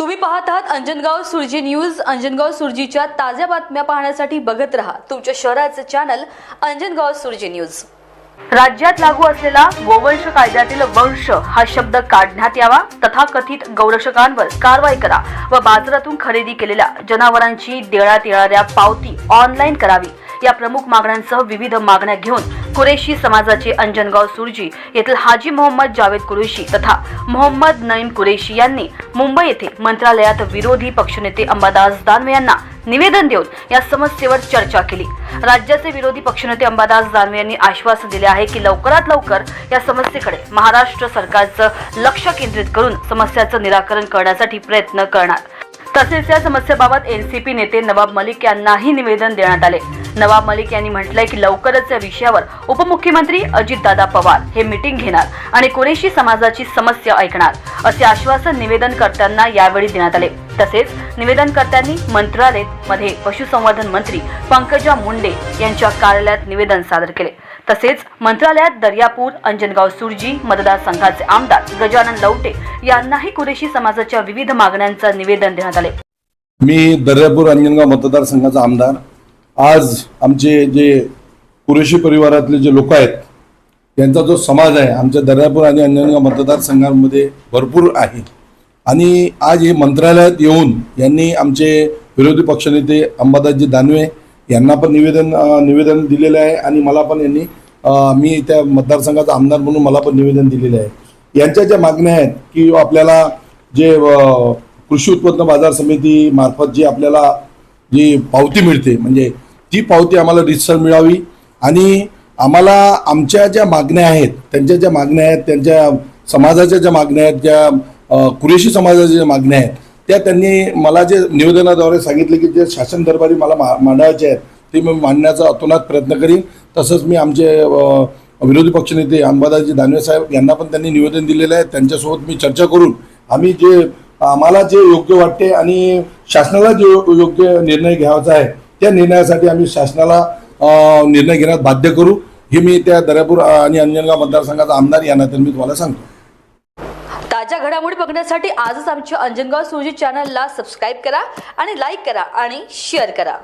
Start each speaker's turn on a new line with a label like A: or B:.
A: तुम्ही पाहत आहात अंजनगाव सुरजी न्यूज. अंजनगाव सुरजीच्या ताज्या बातम्या पाहण्यासाठी बघत रहा तुमच्या शहराचं चॅनल अंजनगाव सुरजी न्यूज. राज्यात लागू असलेला गोवंश कायद्यातील वंश हा शब्द काढण्यात यावा. तथाकथित गौरक्षकांवर कारवाई करा व बाजारातून खरेदी केलेल्या जनावरांची देण्यात येणाऱ्या पावती ऑनलाईन करावी. या प्रमुख मागण्यांसह विविध मागण्या घेऊन कुरेशी समाजाचे अंजनगाव सुरजी येथील हाजी मोहम्मद जावेद कुरेशी तथा मोहम्मद नईम कुरेशी यांनी मुंबई येथे मंत्रालयात विरोधी पक्षनेते अंबादास दानवे यांना निवेदन देऊन या समस्येवर चर्चा केली. राज्याचे विरोधी पक्षनेते अंबादास दानवे यांनी आश्वासन दिले आहे की लवकरात लवकर या समस्येकडे महाराष्ट्र सरकारचं लक्ष केंद्रित करून समस्याचं निराकरण करण्यासाठी प्रयत्न करणार. तसेच या समस्येबाबत एनसीपी नेते नवाब मलिक यांनाही निवेदन देण्यात आले. नवाब मलिक यांनी म्हटलंय की लवकरच या विषयावर उपमुख्यमंत्री अजितदादा पवार हे मिटिंग घेणार आणि कुरेशी समाजाची समस्या ऐकणार असे आश्वासन निवेदनकर्त्यांना यावेळी देण्यात आले. तसेच निवेदनकर्त्यांनी मंत्रालयमध्ये पशुसंवर्धन मंत्री पंकजा मुंडे यांच्या कार्यालयात निवेदन सादर केले. तसेच मंत्रालयात दर्यापूर अंजनगाव सुरजी मतदारसंघाचे आमदार गजानन लवटे यांनाही कुरेशी समाजाच्या विविध मागण्यांचं निवेदन देण्यात आले.
B: मी दर्यापूर अंजनगाव मतदारसंघाचा आमदार. आज आमचे जे कुरेशी परिवारातले जे लोक आहेत त्यांचा जो समाज आहे आमच्या दर्यापूर आणि अंजनगाव मतदारसंघांमध्ये भरपूर आहे. आणि आज हे मंत्रालयात येऊन यांनी आमचे विरोधी पक्षनेते अंबादासजी दानवे यांना पण निवेदन निवेदन दिलेलं आहे आणि मला पण यांनी मी त्या मतदारसंघाचा आमदार म्हणून मला पण निवेदन दिलेलं आहे. यांच्या ज्या मागण्या आहेत की आपल्याला जे कृषी उत्पन्न बाजार समिती मार्फत आपल्याला जी पावती मिळते म्हणजे ती पावती आम्हाला रितसर मिळावी आणि आम्हाला आमच्या ज्या मागण्या आहेत त्यांच्या ज्या मागण्या आहेत त्यांच्या समाजाच्या ज्या मागण्या आहेत ज्या कुरेशी समाजाच्या ज्या मागण्या आहेत त्या त्यांनी मला जे निवेदनाद्वारे सांगितले की जे शासन दरबारी मला मा मांडायचे आहेत ते मी मांडण्याचा अतोनात प्रयत्न करीन. तसंच मी आमचे विरोधी पक्षनेते अंबादासजी दानवे साहेब यांना पण त्यांनी निवेदन दिलेलं आहे. त्यांच्यासोबत मी चर्चा करून आम्ही जे आम्हाला जे योग्य वाटते आणि शासनाला जे योग्य निर्णय घ्यायचा आहे त्या निर्णयासाठी आम्ही शासनाला निर्णय घेण्यात बाध्य करू. हे मी त्या दर्यापूर आणि अंजनगाव मतदारसंघाचा आमदार या नात्याने मी तुम्हाला सांगतो.
A: ताज्या घडामोडी बघण्यासाठी आजच आमच्या अंजनगाव सुरजी चॅनलला सबस्क्राईब करा आणि लाईक करा आणि शेअर करा.